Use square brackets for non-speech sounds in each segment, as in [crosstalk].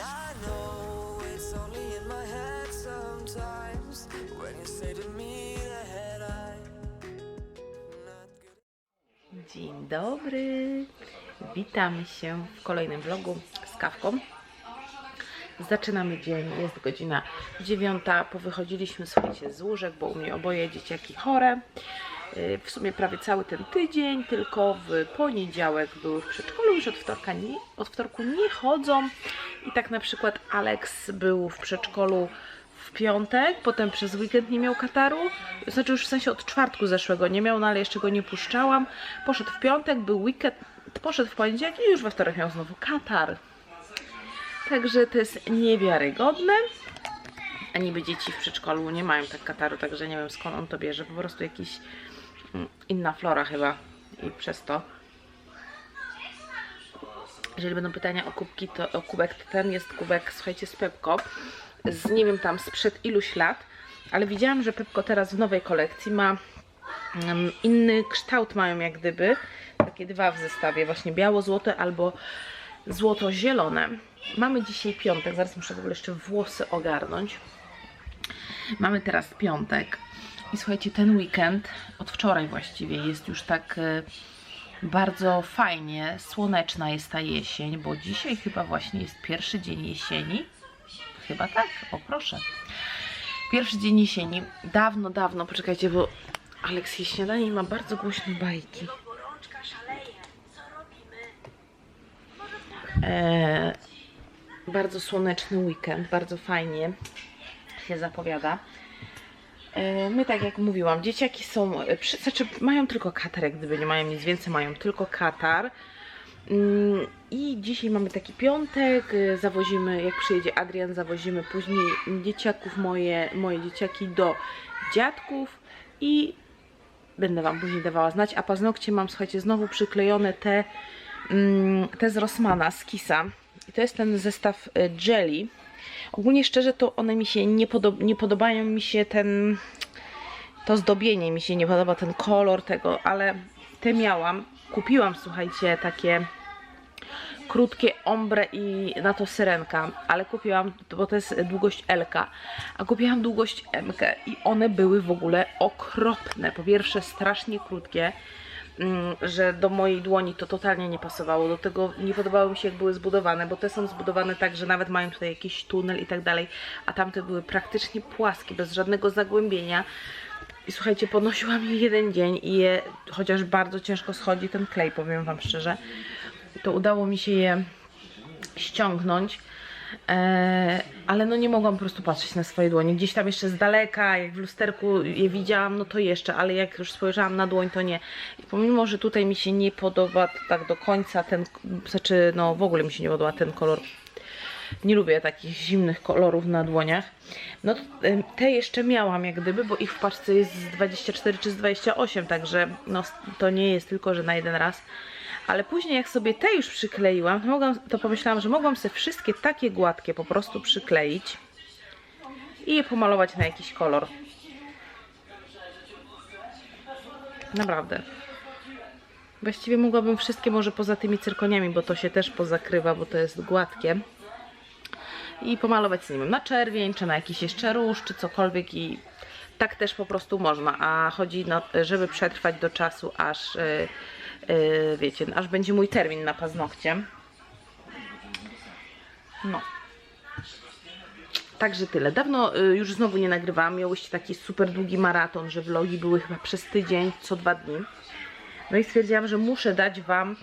I know it's only in my head sometimes when you say to me that good. Dzień dobry. Witamy się w kolejnym vlogu z kawką. Zaczynamy dzień, jest godzina dziewiąta. Powychodziliśmy, słuchajcie, z łóżek, bo u mnie oboje dzieciaki chore. Yy, W sumie prawie cały ten tydzień, tylko w poniedziałek były w przedszkolu, już od, wtorka nie, od wtorku nie chodzą. I tak na przykład Alex był w przedszkolu w piątek, potem przez weekend nie miał kataru, znaczy już w sensie od czwartku zeszłego nie miał, no ale jeszcze go nie puszczałam. Poszedł w piątek, był weekend, poszedł w poniedziałek i już we wtorek miał znowu katar. Także to jest niewiarygodne. A niby dzieci w przedszkolu nie mają tak kataru, także nie wiem skąd on to bierze. Po prostu jakiś mm, inna flora chyba i przez to. Jeżeli będą pytania o kubki, to o kubek, to ten jest kubek, słuchajcie, z Pepko. Z nie wiem tam sprzed iluś lat, ale widziałam, że Pepko teraz w nowej kolekcji ma mm, inny kształt mają jak gdyby. Takie dwa w zestawie, właśnie biało-złote albo złoto-zielone. Mamy dzisiaj piątek, zaraz muszę w ogóle jeszcze włosy ogarnąć. Mamy teraz piątek i słuchajcie, ten weekend, od wczoraj właściwie, jest już tak e, bardzo fajnie, słoneczna jest ta jesień, bo dzisiaj chyba właśnie jest pierwszy dzień jesieni. Chyba tak, o proszę. Pierwszy dzień jesieni. Dawno, dawno, poczekajcie, bo Aleks je śniadanie ma bardzo głośne bajki. E, bardzo słoneczny weekend, bardzo fajnie się zapowiada. E, My, tak jak mówiłam, dzieciaki są, e, znaczy mają tylko katar, jak gdyby nie mają nic więcej, mają tylko katar. Mm, I dzisiaj mamy taki piątek, e, zawozimy, jak przyjedzie Adrian, zawozimy później dzieciaków, moje, moje dzieciaki do dziadków i będę Wam później dawała znać, a paznokcie mam, słuchajcie, znowu przyklejone te, mm, te z Rossmana, z Kisa. I to jest ten zestaw jelly. Ogólnie szczerze to one mi się nie, nie podobają, mi się ten, to zdobienie mi się nie podoba, ten kolor tego, ale te miałam. Kupiłam, słuchajcie, takie krótkie ombre i na to syrenka, ale kupiłam, bo to jest długość L, a kupiłam długość M i one były w ogóle okropne. Po pierwsze strasznie krótkie, że do mojej dłoni to totalnie nie pasowało, do tego nie podobało mi się jak były zbudowane, bo te są zbudowane tak, że nawet mają tutaj jakiś tunel i tak dalej, a tamte były praktycznie płaskie, bez żadnego zagłębienia. I słuchajcie, ponosiłam je jeden dzień i je, chociaż bardzo ciężko schodzi ten klej, powiem Wam szczerze, to udało mi się je ściągnąć. E, ale no nie mogłam po prostu patrzeć na swoje dłonie. Gdzieś tam jeszcze z daleka, jak w lusterku je widziałam, no to jeszcze, ale jak już spojrzałam na dłoń, to nie. I pomimo, że tutaj mi się nie podoba tak do końca ten, znaczy no w ogóle mi się nie podoba ten kolor. Nie lubię takich zimnych kolorów na dłoniach. No te jeszcze miałam jak gdyby, bo ich w paczce jest z 24 czy z 28, także no to nie jest tylko, że na jeden raz. Ale później jak sobie te już przykleiłam, to, mogłam, to pomyślałam, że mogłam sobie wszystkie takie gładkie po prostu przykleić i je pomalować na jakiś kolor. Naprawdę. Właściwie mogłabym wszystkie może poza tymi cyrkoniami, bo to się też pozakrywa, bo to jest gładkie. I pomalować, nie wiem, na czerwień, czy na jakiś jeszcze róż, czy cokolwiek i tak też po prostu można. A chodzi, żeby przetrwać do czasu, aż yy, wiecie, aż będzie mój termin na paznokcie. No. Także tyle. Dawno y, już znowu nie nagrywałam. Miałyście taki super długi maraton, że vlogi były chyba przez tydzień, co dwa dni. No i stwierdziłam, że muszę dać Wam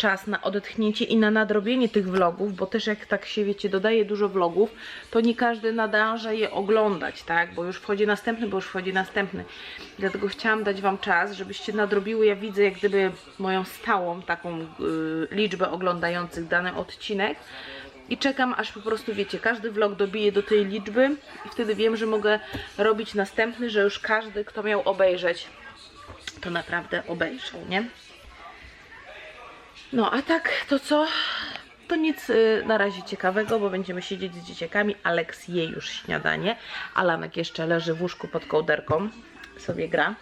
czas na odetchnięcie i na nadrobienie tych vlogów, bo też jak tak się wiecie, dodaje dużo vlogów, to nie każdy nadąża je oglądać, tak? Bo już wchodzi następny, bo już wchodzi następny. Dlatego chciałam dać Wam czas, żebyście nadrobiły. Ja widzę jak gdyby moją stałą taką y, liczbę oglądających dany odcinek. I czekam, aż po prostu, wiecie, każdy vlog dobije do tej liczby i wtedy wiem, że mogę robić następny, że już każdy, kto miał obejrzeć, to naprawdę obejrzał, nie? No, a tak, to co? To nic y, na razie ciekawego, bo będziemy siedzieć z dzieciakami. Aleks je już śniadanie. Alanek jeszcze leży w łóżku pod kołderką. Sobie gra.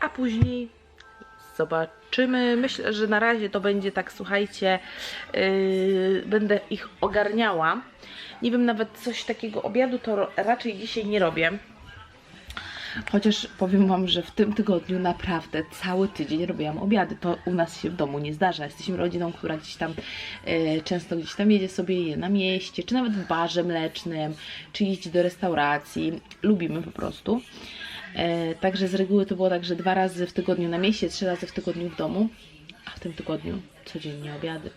A później zobaczymy. Myślę, że na razie to będzie tak, słuchajcie, yy, będę ich ogarniała. Nie wiem, nawet coś takiego obiadu to raczej dzisiaj nie robię. Chociaż powiem Wam, że w tym tygodniu naprawdę cały tydzień robiłam obiady. To u nas się w domu nie zdarza. Jesteśmy rodziną, która gdzieś tam e, często gdzieś tam jedzie sobie je na mieście, czy nawet w barze mlecznym, czy jeździ do restauracji. Lubimy po prostu. E, także z reguły to było tak, że dwa razy w tygodniu na mieście, trzy razy w tygodniu w domu, a w tym tygodniu codziennie obiady.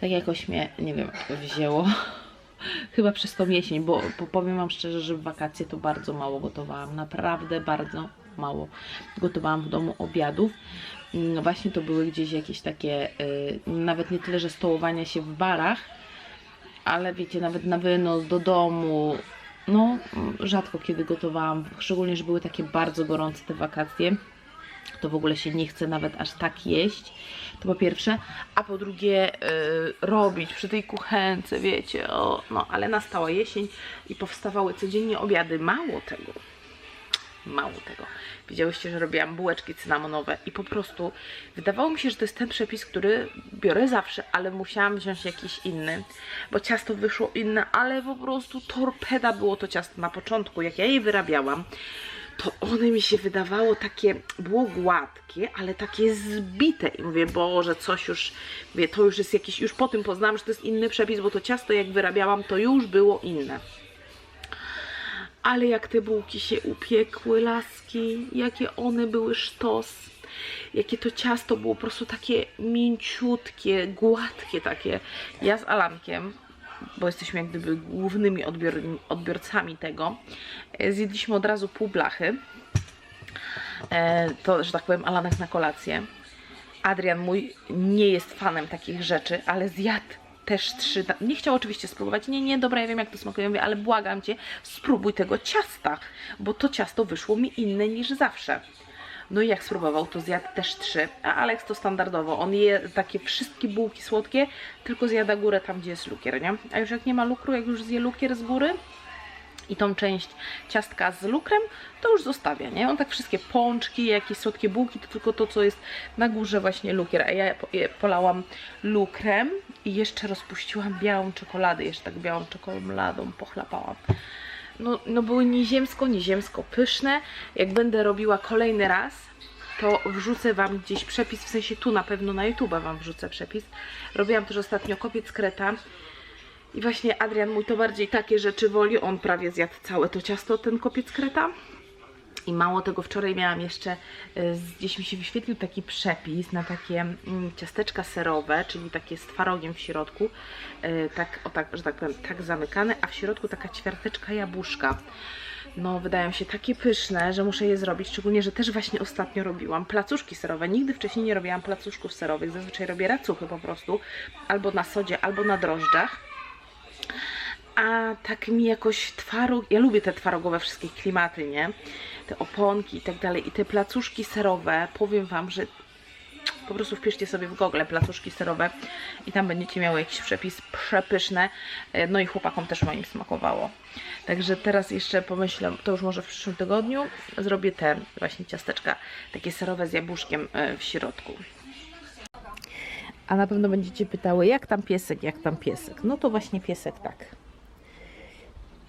Tak jakoś mnie, nie wiem, wzięło. Chyba przez tą jesień, bo, bo powiem Wam szczerze, że w wakacje to bardzo mało gotowałam. Naprawdę bardzo mało gotowałam w domu obiadów. Mm, Właśnie to były gdzieś jakieś takie, y, nawet nie tyle, że stołowania się w barach, ale wiecie, nawet na wynos do domu. No, rzadko kiedy gotowałam, szczególnie, że były takie bardzo gorące te wakacje to w ogóle się nie chce nawet aż tak jeść. To po pierwsze, a po drugie yy, robić przy tej kuchence, wiecie, o, no ale nastała jesień i powstawały codziennie obiady. Mało tego, mało tego. Widziałyście, że robiłam bułeczki cynamonowe i po prostu wydawało mi się, że to jest ten przepis, który biorę zawsze, ale musiałam wziąć jakiś inny, bo ciasto wyszło inne, ale po prostu torpeda było to ciasto na początku, jak ja je wyrabiałam to one mi się wydawało takie, było gładkie, ale takie zbite. I mówię, Boże, coś już, mówię, to już jest jakiś, już po tym poznałam, że to jest inny przepis, bo to ciasto jak wyrabiałam, to już było inne. Ale jak te bułki się upiekły, laski, jakie one były sztos. Jakie to ciasto było po prostu takie mięciutkie, gładkie takie. Ja z Alankiem, bo jesteśmy jak gdyby głównymi odbior, odbiorcami tego, e, zjedliśmy od razu pół blachy. E, to, że tak powiem, Alanek na kolację. Adrian mój nie jest fanem takich rzeczy, ale zjadł też trzy. Nie chciał oczywiście spróbować. Nie, nie, dobra, ja wiem jak to smakuje, mówię, ale błagam cię, spróbuj tego ciasta, bo to ciasto wyszło mi inne niż zawsze. No i jak spróbował, to zjadł też trzy. A Alex to standardowo. On je takie wszystkie bułki słodkie, tylko zjada górę tam, gdzie jest lukier, nie? A już jak nie ma lukru, jak już zje lukier z góry, i tą część ciastka z lukrem, to już zostawia, nie? On tak wszystkie pączki, jakieś słodkie bułki, to tylko to, co jest na górze właśnie lukier, a ja polałam lukrem i jeszcze rozpuściłam białą czekoladę, jeszcze tak białą czekoladą pochlapałam. No, no były nieziemsko, nieziemsko pyszne. Jak będę robiła kolejny raz, to wrzucę Wam gdzieś przepis, w sensie tu na pewno na YouTube Wam wrzucę przepis. Robiłam też ostatnio kopiec kreta i właśnie Adrian mój to bardziej takie rzeczy woli. On prawie zjadł całe to ciasto, ten kopiec kreta. I mało tego, wczoraj miałam jeszcze, z- gdzieś mi się wyświetlił taki przepis na takie mm, ciasteczka serowe, czyli takie z twarogiem w środku, y, tak, o tak, że tak powiem, tak zamykane, a w środku taka ćwiarteczka jabłuszka. No, wydają się takie pyszne, że muszę je zrobić, szczególnie, że też właśnie ostatnio robiłam placuszki serowe. Nigdy wcześniej nie robiłam placuszków serowych, zazwyczaj robię racuchy po prostu, albo na sodzie, albo na drożdżach. A tak mi jakoś twaróg, ja lubię te twarogowe wszystkie klimaty, nie? Te oponki i tak dalej. I te placuszki serowe, powiem Wam, że po prostu wpiszcie sobie w Google placuszki serowe i tam będziecie miały jakiś przepis przepyszne. No i chłopakom też moim smakowało. Także teraz jeszcze pomyślę, to już może w przyszłym tygodniu zrobię te właśnie ciasteczka, takie serowe z jabłuszkiem e, w środku. A na pewno będziecie pytały, jak tam piesek, jak tam piesek. No to właśnie piesek tak.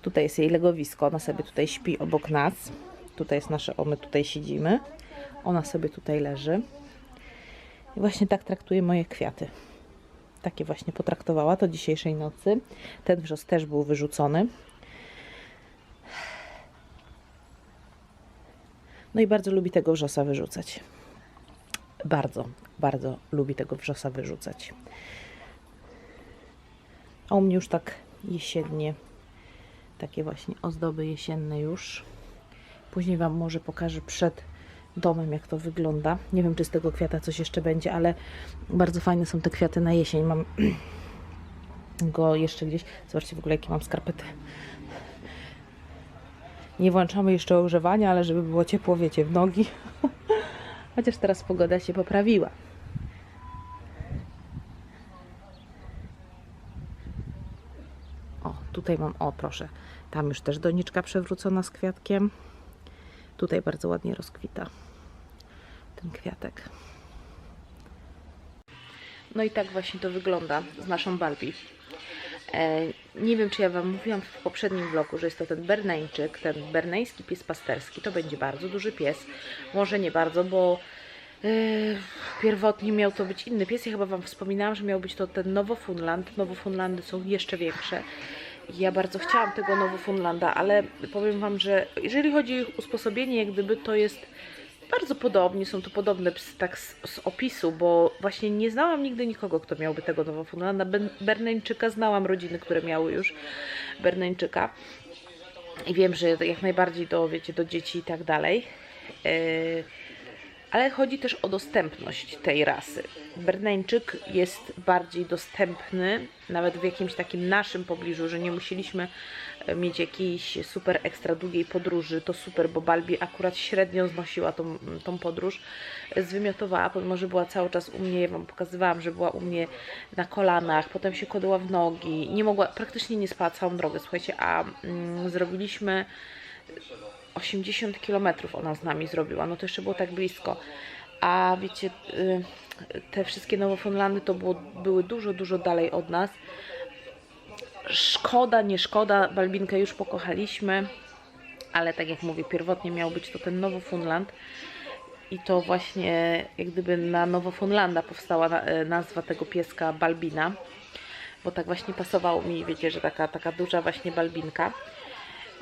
Tutaj jest jej legowisko, ona sobie tutaj śpi obok nas. Tutaj jest nasze, o my tutaj siedzimy. Ona sobie tutaj leży. I właśnie tak traktuje moje kwiaty. Takie właśnie potraktowała to dzisiejszej nocy. Ten wrzos też był wyrzucony. No i bardzo lubi tego wrzosa wyrzucać. Bardzo, bardzo lubi tego wrzosa wyrzucać. A u mnie już tak jesiennie, takie właśnie ozdoby jesienne już. Później Wam może pokażę przed domem, jak to wygląda. Nie wiem, czy z tego kwiata coś jeszcze będzie, ale bardzo fajne są te kwiaty na jesień. Mam [clears throat] go jeszcze gdzieś. Zobaczcie w ogóle, jakie mam skarpety. Nie włączamy jeszcze ogrzewania, ale żeby było ciepło, wiecie, w nogi. [laughs] Chociaż teraz pogoda się poprawiła. O, tutaj mam, o proszę, tam już też doniczka przewrócona z kwiatkiem. Tutaj bardzo ładnie rozkwita. ten kwiatek. No i tak właśnie to wygląda z naszą Barbie. Nie wiem, czy ja Wam mówiłam w poprzednim vlogu, że jest to ten berneńczyk, ten berneński pies pasterski. To będzie bardzo duży pies. Może nie bardzo, bo e, pierwotnie miał to być inny pies. Ja chyba Wam wspominałam, że miał być to ten Nowofunland. Nowofunlandy są jeszcze większe. Ja bardzo chciałam tego Nowofunlanda, ale powiem Wam, że jeżeli chodzi o ich usposobienie, jak gdyby to jest bardzo podobni, są to podobne psy, tak z, z opisu, bo właśnie nie znałam nigdy nikogo, kto miałby tego Nowofunlanda. Berneńczyka znałam rodziny, które miały już Berneńczyka. I wiem, że jak najbardziej do, wiecie, do dzieci i tak dalej. Yy, ale chodzi też o dostępność tej rasy. Berneńczyk jest bardziej dostępny, nawet w jakimś takim naszym pobliżu, że nie musieliśmy e, mieć jakiejś super ekstra długiej podróży. To super, bo Balbi akurat średnio znosiła tą, tą podróż. Zwymiotowała, pomimo że była cały czas u mnie, ja Wam pokazywałam, że była u mnie na kolanach, potem się kładła w nogi, nie mogła, praktycznie nie spała całą drogę, słuchajcie, a mm, zrobiliśmy 80 km ona z nami zrobiła, no to jeszcze było tak blisko. A wiecie, y, te wszystkie Nowofunlandy to było, były dużo, dużo dalej od nas. Szkoda, nie szkoda, Balbinkę już pokochaliśmy, ale tak jak mówię, pierwotnie miał być to ten Nowofunland. I to właśnie jak gdyby na Nowofunlanda powstała e, nazwa tego pieska Balbina, bo tak właśnie pasowało mi, wiecie, że taka, taka duża właśnie Balbinka.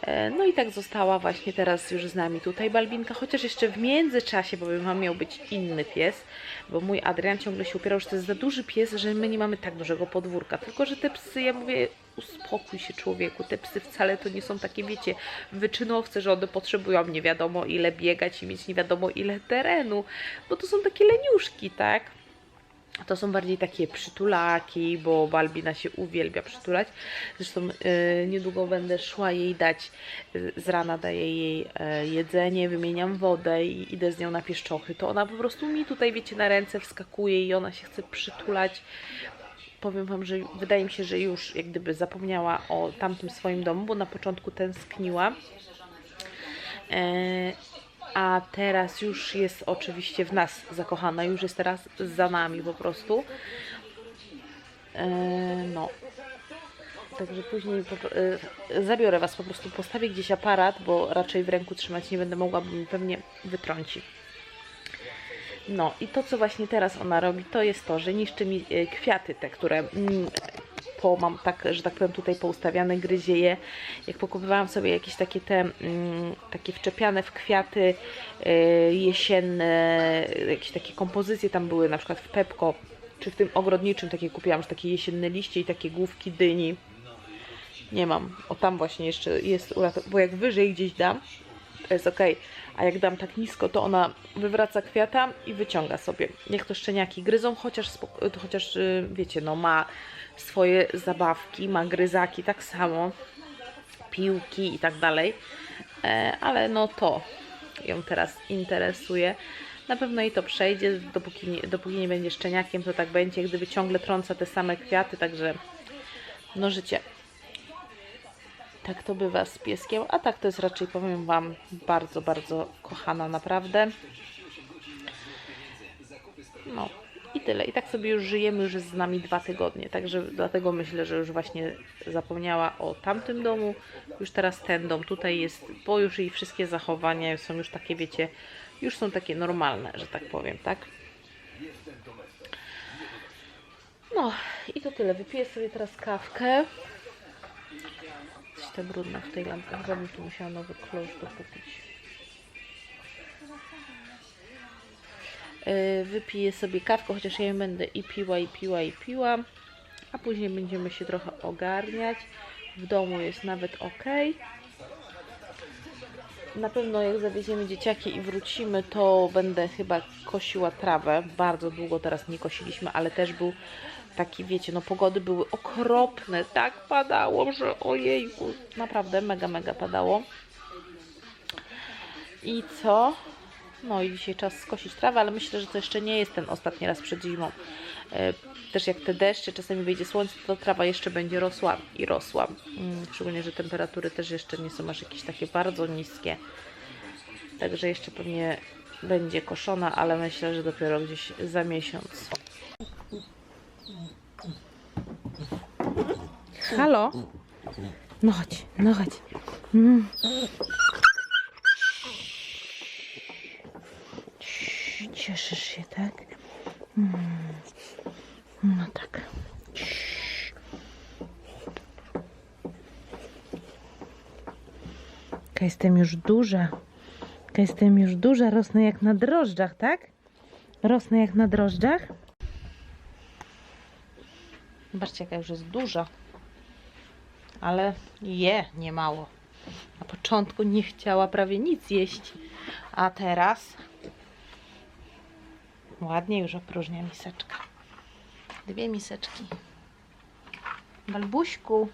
E, No i tak została właśnie teraz już z nami tutaj Balbinka, chociaż jeszcze w międzyczasie, bowiem mam miał być inny pies, bo mój Adrian ciągle się upierał, że to jest za duży pies, że my nie mamy tak dużego podwórka. Tylko, że te psy, ja mówię, uspokój się człowieku, te psy wcale to nie są takie, wiecie, wyczynowce, że one potrzebują nie wiadomo ile biegać i mieć nie wiadomo ile terenu, bo to są takie leniuszki, tak? To są bardziej takie przytulaki, bo Balbina się uwielbia przytulać. Zresztą y, niedługo będę szła jej dać, y, z rana daję jej e, jedzenie, wymieniam wodę i idę z nią na pieszczochy. To ona po prostu mi tutaj, wiecie, na ręce wskakuje i ona się chce przytulać. Powiem Wam, że wydaje mi się, że już jak gdyby zapomniała o tamtym swoim domu, bo na początku tęskniła. E, a teraz już jest oczywiście w nas zakochana, już jest teraz za nami po prostu. E, no. Także później e, zabiorę Was po prostu, postawię gdzieś aparat, bo raczej w ręku trzymać nie będę mogła, bo mi pewnie wytrąci. No i to, co właśnie teraz ona robi, to jest to, że niszczy mi e, kwiaty te, które mm, po, mam tak, że tak powiem tutaj poustawiane, gryzie je. Jak pokupywałam sobie jakieś takie te, mm, takie wczepiane w kwiaty e, jesienne, jakieś takie kompozycje tam były, na przykład w Pepko, czy w tym ogrodniczym takie kupiłam, że takie jesienne liście i takie główki dyni. Nie mam. O tam właśnie jeszcze jest, bo jak wyżej gdzieś dam, to jest ok. A jak dam tak nisko, to ona wywraca kwiata i wyciąga sobie. Jak to szczeniaki gryzą, chociaż, chociaż y, wiecie, no ma swoje zabawki, ma gryzaki tak samo, piłki i tak dalej. E, ale no to ją teraz interesuje. Na pewno jej to przejdzie, dopóki nie, dopóki nie będzie szczeniakiem, to tak będzie, gdyby ciągle trąca te same kwiaty, także no życie. Tak to bywa z pieskiem, a tak to jest raczej, powiem Wam, bardzo, bardzo kochana naprawdę. No i tyle. I tak sobie już żyjemy, już jest z nami dwa tygodnie, także dlatego myślę, że już właśnie zapomniała o tamtym domu, już teraz ten dom tutaj jest, bo już jej wszystkie zachowania są już takie, wiecie, już są takie normalne, że tak powiem, tak? No i to tyle. Wypiję sobie teraz kawkę. Coś ta brudna w tej lampce. Chyba bym tu musiała nowy klosz dokupić. Yy, Wypiję sobie kawkę, chociaż ja ją będę i piła, i piła, i piła. A później będziemy się trochę ogarniać. W domu jest nawet ok. Na pewno jak zawieziemy dzieciaki i wrócimy, to będę chyba kosiła trawę. Bardzo długo teraz nie kosiliśmy, ale też był taki, wiecie, no pogody były okropne. Tak padało, że ojejku, naprawdę mega, mega padało. I co? No i dzisiaj czas skosić trawę, ale myślę, że to jeszcze nie jest ten ostatni raz przed zimą. E, Też jak te deszcze, czasami wyjdzie słońce, to trawa jeszcze będzie rosła i rosła. Mm, Szczególnie, że temperatury też jeszcze nie są aż jakieś takie bardzo niskie. Także jeszcze pewnie będzie koszona, ale myślę, że dopiero gdzieś za miesiąc. Halo? No chodź, no chodź. Mm. Cieszysz się, tak? Mm. No tak. Jaka jestem już duża. Jaka jestem już duża, rosnę jak na drożdżach, tak? Rosnę jak na drożdżach. Zobaczcie, jaka już jest duża. Ale je nie mało. Na początku nie chciała prawie nic jeść, a teraz ładnie już opróżnia miseczka. Dwie miseczki. Balbuśku.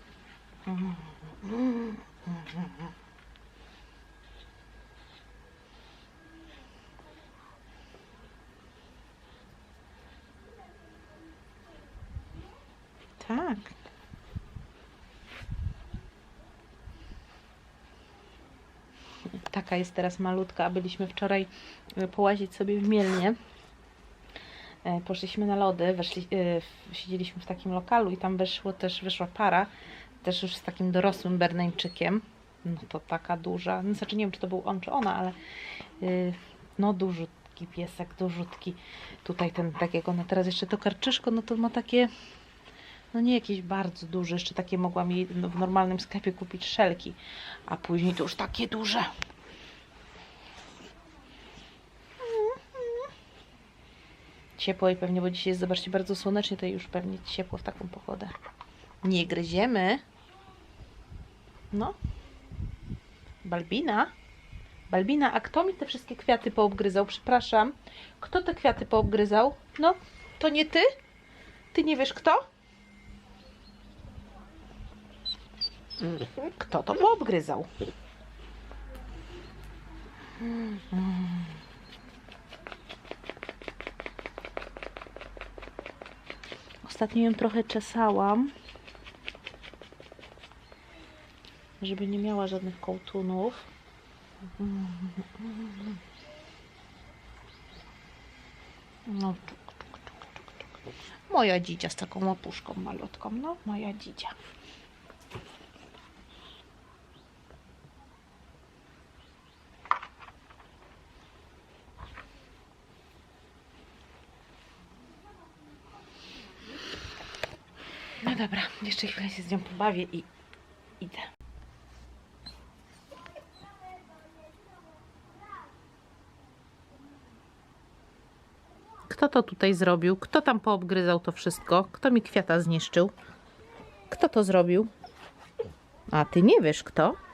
Tak. Taka jest teraz malutka, a byliśmy wczoraj y, połazić sobie w Mielnie. E, Poszliśmy na lody, weszli, w- siedzieliśmy w takim lokalu i tam wyszło też, wyszła para, też już z takim dorosłym Berneńczykiem. No to taka duża, no, znaczy nie wiem czy to był on czy ona, ale no dużutki piesek, dużutki. Tutaj ten, tak jak ona teraz jeszcze to karczyszko, no to ma takie no nie jakieś bardzo duże, jeszcze takie mogłam jej no, w normalnym sklepie kupić szelki, a później to już takie duże. Ciepło i pewnie, bo dzisiaj jest, zobaczcie, bardzo słonecznie, to już pewnie ciepło w taką pogodę. Nie gryziemy. No. Balbina. Balbina, a kto mi te wszystkie kwiaty poobgryzał? Przepraszam. Kto te kwiaty poobgryzał? No, to nie ty? Ty nie wiesz kto? Kto to poobgryzał? Ostatnio ją trochę czesałam, żeby nie miała żadnych kołtunów. No. Moja dzidzia z taką łapuszką malutką, no, moja dzidzia. No dobra, jeszcze chwilę się z nią pobawię i idę. Kto to tutaj zrobił? Kto tam poobgryzał to wszystko? Kto mi kwiata zniszczył? Kto to zrobił? A ty nie wiesz kto?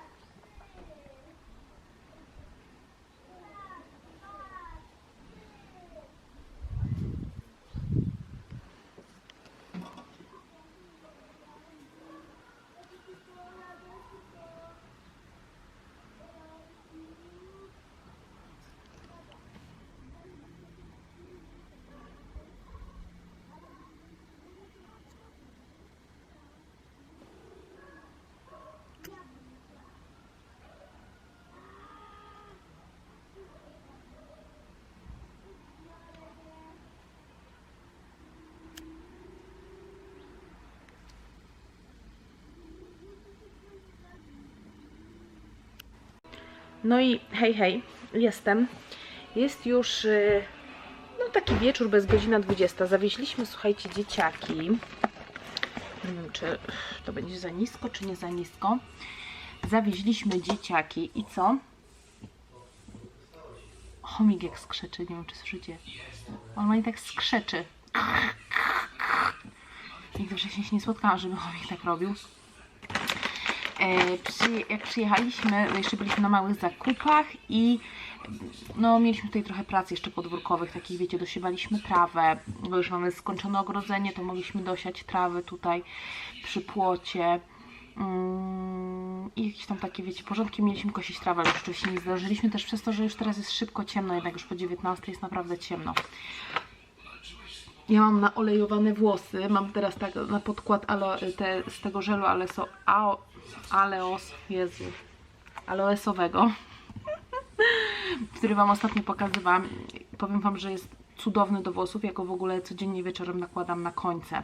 No i hej, hej, jestem. Jest już y, no taki wieczór bez godzina 20. Zawieźliśmy, słuchajcie, dzieciaki. Nie wiem, czy to będzie za nisko, czy nie za nisko. Zawieźliśmy dzieciaki i co? Chomik jak skrzeczy, nie wiem, czy słyszycie. On ma i tak skrzeczy. Nigdy wcześniej się nie spotkałam, żeby chomik tak robił. E, przy, jak przyjechaliśmy, jeszcze byliśmy na małych zakupach i no, mieliśmy tutaj trochę pracy jeszcze podwórkowych, takich wiecie, dosiewaliśmy trawę, bo już mamy skończone ogrodzenie, to mogliśmy dosiać trawę tutaj przy płocie. Mm, I jakieś tam takie, wiecie, porządki mieliśmy kosić trawę, ale już wcześniej nie zdążyliśmy też przez to, że już teraz jest szybko ciemno, jednak już po 19 jest naprawdę ciemno. Ja mam naolejowane włosy, mam teraz tak na podkład alo, te, z tego żelu aleso, ao, aleos, Jezu, aloesowego. który Wam ostatnio pokazywałam. Powiem Wam, że jest cudowny do włosów. Ja go w ogóle codziennie wieczorem nakładam na końce.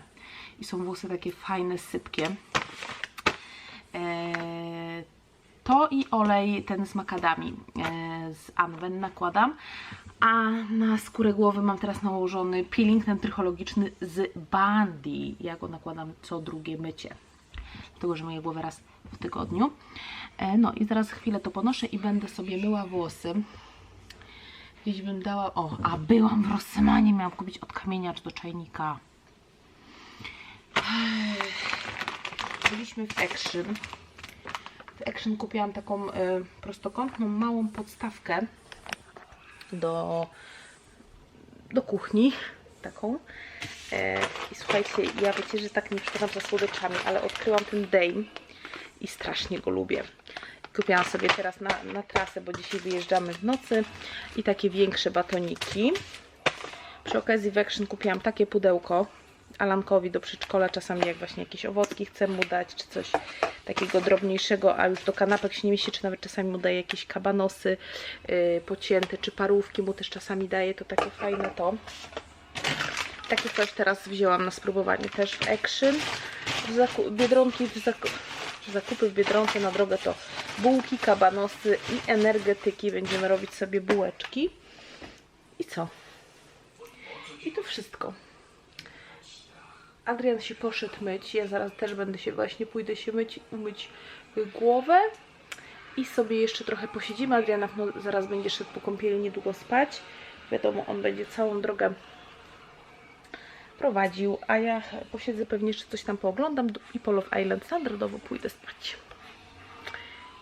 I są włosy takie fajne, sypkie. Eee, to i olej ten z makadami e, z Anwen nakładam. A na skórę głowy mam teraz nałożony peeling ten trychologiczny z Bandy. Ja go nakładam co drugie mycie. Dlatego, że myję głowę raz w tygodniu. E, no i zaraz chwilę to ponoszę i będę sobie myła włosy. Gdzieś bym dała... O, a byłam w Rossmanie, miałam kupić odkamieniacz do czajnika. Byliśmy w Action. W Action kupiłam taką y, prostokątną, małą podstawkę do, do kuchni. Taką. E, I słuchajcie, ja wiecie, że tak nie przepadam za słodyczami, ale odkryłam ten Dame i strasznie go lubię. Kupiłam sobie teraz na, na trasę, bo dzisiaj wyjeżdżamy w nocy i takie większe batoniki. Przy okazji w Action kupiłam takie pudełko Alankowi do przedszkola, czasami jak właśnie jakieś owocki chcę mu dać, czy coś takiego drobniejszego, a już do kanapek się nie mieści, czy nawet czasami mu daję jakieś kabanosy yy, pocięte, czy parówki mu też czasami daję, to takie fajne to. Takie coś teraz wzięłam na spróbowanie też w Action. W Biedronki w zaku- zakupy w Biedronce na drogę to bułki, kabanosy i energetyki. Będziemy robić sobie bułeczki. I co? I to wszystko. Adrian się poszedł myć. Ja zaraz też będę się właśnie pójdę się myć, umyć głowę. I sobie jeszcze trochę posiedzimy. Adrian zaraz będzie szedł po kąpieli niedługo spać. Wiadomo, on będzie całą drogę prowadził, a ja posiedzę pewnie jeszcze coś tam pooglądam i po Love Island standardowo pójdę spać.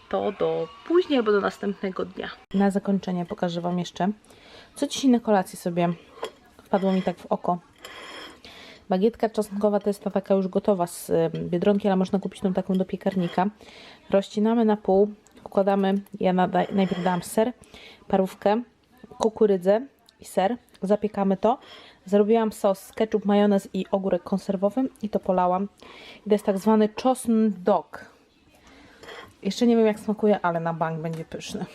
To do później albo do następnego dnia. Na zakończenie pokażę Wam jeszcze, co dzisiaj na kolację sobie wpadło mi tak w oko. Bagietka czosnkowa to jest ta taka już gotowa z Biedronki, ale można kupić tą taką do piekarnika. Rozcinamy na pół, układamy, ja najpierw dałam ser, parówkę, kukurydzę i ser. Zapiekamy to. Zrobiłam sos, ketchup, majonez i ogórek konserwowy i to polałam. I to jest tak zwany czosn dog. Jeszcze nie wiem jak smakuje, ale na bank będzie pyszny.